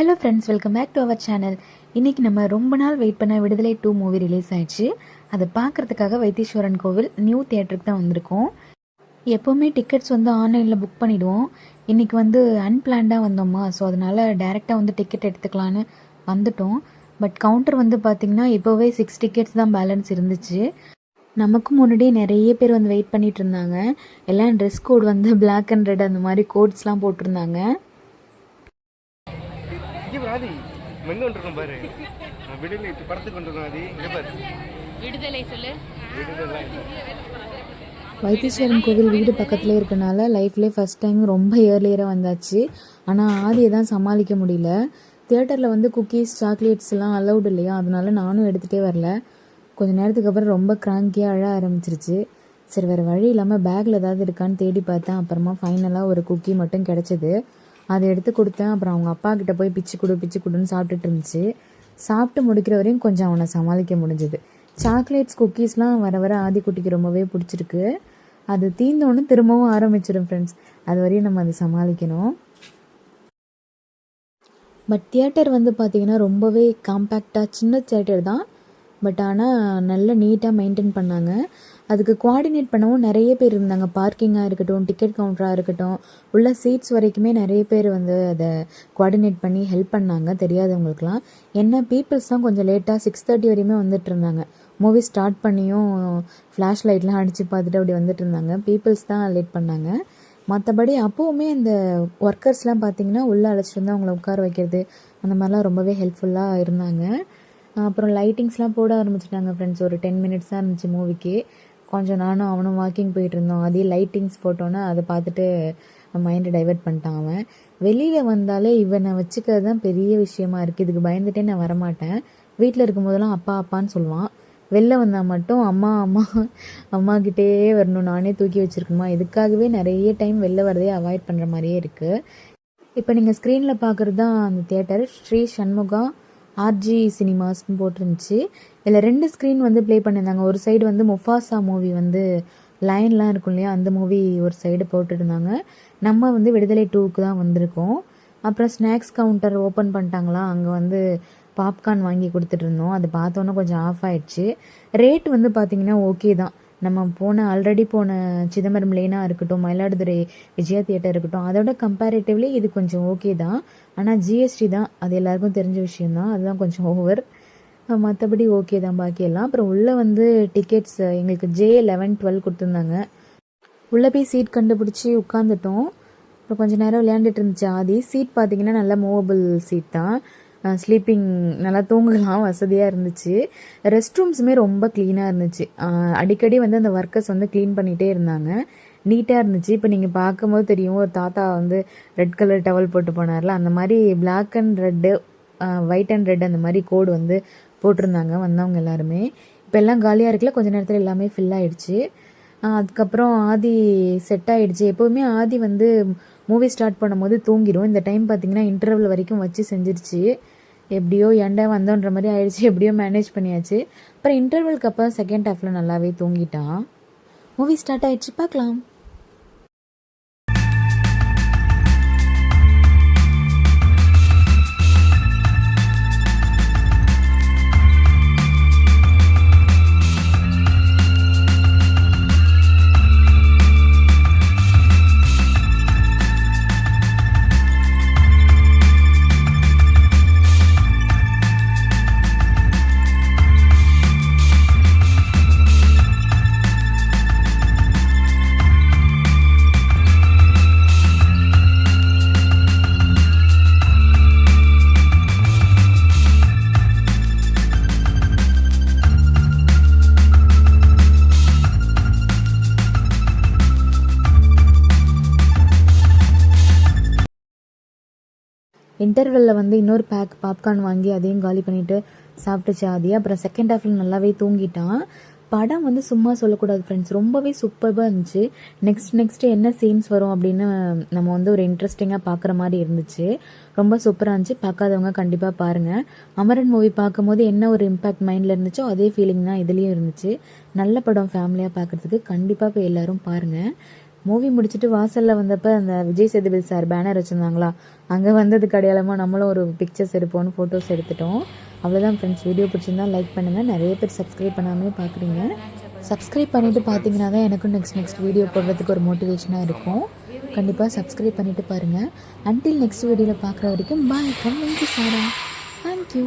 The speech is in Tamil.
Hello friends welcome back to our channel இன்றைக்கி நம்ம ரொம்ப நாள் வெயிட் பண்ண விடுதலை டூ மூவி ரிலீஸ் ஆயிடுச்சு. அதை பார்க்குறதுக்காக வைத்தீஸ்வரன் கோவில் நியூ தியேட்டருக்கு தான் வந்திருக்கோம். எப்போவுமே டிக்கெட்ஸ் வந்து ஆன்லைனில் புக் பண்ணிவிடுவோம் இன்றைக்கி வந்து அன்பிளான்டாக வந்தோமா? ஸோ அதனால் டேரெக்டாக வந்து டிக்கெட் எடுத்துக்கலான்னு வந்துட்டோம். பட் கவுண்டர் வந்து பார்த்திங்கன்னா இப்போவே சிக்ஸ் டிக்கெட்ஸ் தான் பேலன்ஸ் இருந்துச்சு. நமக்கு முன்னாடியே நிறைய பேர் வந்து வெயிட் பண்ணிகிட்டு இருந்தாங்க. எல்லாம் ட்ரெஸ் கோட் வந்து பிளாக் அண்ட் ரெட் அந்த மாதிரி கோட்ஸ்லாம் போட்டிருந்தாங்க. ஆதி. மென்னு வந்துருக்கோம் பாரு. நான் விடுதலை படத்துக்கு வந்துருக்கோம் ஆதி. இங்கே பாரு. விடுதலை சொல்லு. விடுதலை. வைத்தீஸ்வரன் கோவில் வீடு பக்கத்துலேயே இருக்கனால லைஃப்லேயே ஃபஸ்ட் டைம் ரொம்ப இயர்லியராக வந்தாச்சு. ஆனால் ஆதியை தான் சமாளிக்க முடியல. தியேட்டரில் வந்து குக்கீஸ் சாக்லேட்ஸ் எல்லாம் அலௌட் இல்லையா? அதனால நானும் எடுத்துகிட்டே வரல. கொஞ்ச நேரத்துக்கு அப்புறம் ரொம்ப கிராங்கியாக அழ ஆரம்பிச்சிருச்சு. சரி வேறு வழி இல்லாமல் பேக்கில் ஏதாவது இருக்கான்னு தேடி பார்த்தேன். அப்புறமா ஃபைனலாக ஒரு குக்கி மட்டும் கிடச்சிது. அதை எடுத்து கொடுத்தேன். அப்புறம் அவங்க அப்பா கிட்ட போய் பிச்சு கொடு பிச்சு கொடுன்னு சாப்பிட்டுட்டு இருந்துச்சு. சாப்பிட்டு முடிக்கிற வரையும் கொஞ்சம் அவனை சமாளிக்க முடிஞ்சுது. சாக்லேட்ஸ் குக்கீஸ்லாம் வர வர ஆதிக்குட்டிக்கு ரொம்பவே பிடிச்சிருக்கு. அது தீந்தோன்னு திரும்பவும் ஆரம்பிச்சிடும் ஃப்ரெண்ட்ஸ் அது வரையும் நம்ம அதை சமாளிக்கணும். பட் தியேட்டர் வந்து பார்த்திங்கன்னா ரொம்பவே காம்பேக்டாக சின்ன தியேட்டர் தான். பட் ஆனால் நல்ல நீட்டாக மெயின்டைன் பண்ணாங்க. அதுக்கு குவாடினேட் பண்ணவும் நிறைய பேர் இருந்தாங்க. பார்க்கிங்காக இருக்கட்டும் டிக்கெட் கவுண்டராக இருக்கட்டும் உள்ள சீட்ஸ் வரைக்குமே நிறைய பேர் வந்து அதை குவாடினேட் பண்ணி ஹெல்ப் பண்ணாங்க. தெரியாதவங்களுக்குலாம் என்ன பீப்புள்ஸ் தான் கொஞ்சம் லேட்டாக சிக்ஸ் தேர்ட்டி வரையுமே வந்துட்டு இருந்தாங்க. மூவி ஸ்டார்ட் பண்ணியும் ஃப்ளாஷ் லைட்லாம் அடித்து பார்த்துட்டு அப்படி வந்துட்டு இருந்தாங்க. பீப்புள்ஸ் தான் லேட் பண்ணாங்க. மற்றபடி அப்போவுமே இந்த ஒர்க்கர்ஸ்லாம் பார்த்தீங்கன்னா உள்ளே அழைச்சிட்டு வந்து அவங்கள உட்கார வைக்கிறது அந்த மாதிரிலாம் ரொம்பவே ஹெல்ப்ஃபுல்லாக இருந்தாங்க. அப்புறம் லைட்டிங்ஸ்லாம் போட ஆரம்பிச்சிட்டாங்க ஃப்ரெண்ட்ஸ் ஒரு டென் மினிட்ஸ் தான் இருந்துச்சு மூவிக்கு கொஞ்சம் நானும் அவனும் வாக்கிங் போயிட்டு இருந்தோம் அதே லைட்டிங்ஸ் போட்டோன்னே அதை பார்த்துட்டு மைண்டை டைவர்ட் பண்ணிட்டான் அவன். வெளியில் வந்தாலே இவனை வச்சுக்கிறது தான் பெரிய விஷயமா இருக்குது இதுக்கு பயந்துட்டே நான் வரமாட்டேன். வீட்டில் இருக்கும்போதெல்லாம் அப்பா அப்பான்னு சொல்லுவான். வெளில வந்தால் மட்டும் அம்மா அம்மா அம்மா கிட்டே வரணும். நானே தூக்கி வச்சுருக்குமா இதுக்காகவே நிறைய டைம் வெளில வரதே அவாய்ட் பண்ணுற மாதிரியே இருக்குது இப்போ நீங்கள் ஸ்க்ரீனில் பார்க்குறது தான் அந்த தியேட்டர் ஸ்ரீ சண்முகா ஆர்ஜி சினிமாஸ்னு போட்டிருந்துச்சு. இதில் ரெண்டு ஸ்க்ரீன் வந்து ப்ளே பண்ணியிருந்தாங்க. ஒரு சைடு வந்து முஃபாசா மூவி வந்து லைன்லாம் இருக்கும் இல்லையா? அந்த மூவி ஒரு சைடு போட்டுருந்தாங்க. நம்ம வந்து விடுதலை டூக்கு தான் வந்திருக்கோம். அப்புறம் ஸ்நாக்ஸ் கவுண்டர் ஓப்பன் பண்ணிட்டாங்களா? அங்கே வந்து பாப்கார்ன் வாங்கி கொடுத்துட்டு இருந்தோம். அது பார்த்தோன்னே கொஞ்சம் ஆஃப் ஆயிடுச்சு. ரேட் வந்து பார்த்தீங்கன்னா ஓகே தான். நம்ம போன ஆல்ரெடி போன சிதம்பரம் லேனாக இருக்கட்டும் மயிலாடுதுறை விஜயா தியேட்டர் இருக்கட்டும் அதோட கம்பேரிட்டிவ்லி இது கொஞ்சம் ஓகே தான். ஆனால் ஜிஎஸ்டி தான் அது எல்லாருக்கும் தெரிஞ்ச விஷயம்தான் அதுதான் கொஞ்சம் ஓவர் மற்றபடி ஓகே தான் பாக்கியெல்லாம் அப்புறம் உள்ளே வந்து டிக்கெட்ஸ் எங்களுக்கு ஜே லெவன் டுவெல் கொடுத்துருந்தாங்க. உள்ளே போய் சீட் கண்டுபிடிச்சி உட்காந்துட்டோம் அப்புறம் கொஞ்சம் நேரம் விளையாண்டுட்டு இருந்துச்சு. ஆதி சீட் பார்த்தீங்கன்னா நல்ல மூவபிள் சீட் தான். ஸ்லீப்பிங் நல்லா தூங்கலாம் வசதியாக இருந்துச்சு. ரெஸ்ட் ரூம்ஸுமே ரொம்ப க்ளீனாக இருந்துச்சு. அடிக்கடி வந்து அந்த ஒர்க்கர்ஸ் வந்து க்ளீன் பண்ணிகிட்டே இருந்தாங்க. நீட்டாக இருந்துச்சு. இப்போ நீங்கள் பார்க்கும்போது தெரியும் ஒரு தாத்தா வந்து ரெட் கலர் டவல் போட்டு போனார்ல அந்த மாதிரி black and red white and red அந்த மாதிரி கோடு வந்து போட்டிருந்தாங்க வந்தவங்க எல்லாருமே. இப்போ எல்லாம் காலியாக இருக்குல்ல கொஞ்ச நேரத்தில் எல்லாமே ஃபில் ஆகிடுச்சு அதுக்கப்புறம் ஆதி செட் ஆகிடுச்சு எப்போவுமே ஆதி வந்து மூவி ஸ்டார்ட் பண்ணும்போது தூங்கிடும் இந்த டைம் பார்த்தீங்கன்னா இன்டர்வல் வரைக்கும் வச்சு செஞ்சிருச்சு. எப்படியோ ஏன்டா வந்தோன்ற மாதிரி ஆயிடுச்சு எப்படியோ மேனேஜ் பண்ணியாச்சு. அப்புறம் இன்டர்வல்க்கு அப்புறம் செகண்ட் ஹாஃபில் நல்லாவே தூங்கிட்டான் மூவி ஸ்டார்ட் ஆயிடுச்சு பார்க்கலாம். இன்டர்வெல்ல வந்து இன்னொரு பேக் பாப்கார்ன் வாங்கி அதையும் காலி பண்ணிட்டு சாப்பிட்டுச்சு ஆதி அப்புறம் செகண்ட் ஹாஃபில் நல்லாவே தூங்கிட்டான். படம் வந்து சும்மா சொல்லக்கூடாது ஃப்ரெண்ட்ஸ் ரொம்பவே சூப்பராக இருந்துச்சு. நெக்ஸ்ட் நெக்ஸ்ட் என்ன சீன்ஸ் வரும் அப்படின்னு நம்ம வந்து ஒரு இன்ட்ரெஸ்டிங்காக பார்க்குற மாதிரி இருந்துச்சு. ரொம்ப சூப்பராக இருந்துச்சு. பார்க்காதவங்க கண்டிப்பாக பாருங்கள் அமரன் மூவி பார்க்கும்போது என்ன ஒரு இம்பாக்ட் மைண்டில் இருந்துச்சோ அதே ஃபீலிங் தான் இதுலேயும் இருந்துச்சு. நல்ல படம் ஃபேமிலியாக பார்க்குறதுக்கு கண்டிப்பாக போய் எல்லாரும் பாருங்கள் மூவி முடிச்சுட்டு வாசலில் வந்தப்போ அந்த விஜய் சேதுபதி சார் பேனர் வச்சுருந்தாங்களா? அங்கே வந்ததுக்கு அடையாளமாக நம்மளும் ஒரு பிக்சர்ஸ் எடுப்போம்னு ஃபோட்டோஸ் எடுத்துட்டோம். அவ்வளோதான் ஃப்ரெண்ட்ஸ் வீடியோ பிடிச்சிருந்தா லைக் பண்ணுங்கள் நிறைய பேர் சப்ஸ்கிரைப் பண்ணாமலே பார்க்குறீங்க சப்ஸ்கிரைப் பண்ணிவிட்டு பார்த்தீங்கன்னா தான் எனக்கும் நெக்ஸ்ட் நெக்ஸ்ட் வீடியோ போடுறதுக்கு ஒரு மோட்டிவேஷனாக இருக்கும். கண்டிப்பாக சப்ஸ்கிரைப் பண்ணிவிட்டு பாருங்கள் அன்டில் நெக்ஸ்ட் வீடியோவில் பார்க்குற வரைக்கும் bye from Venky Sara thank you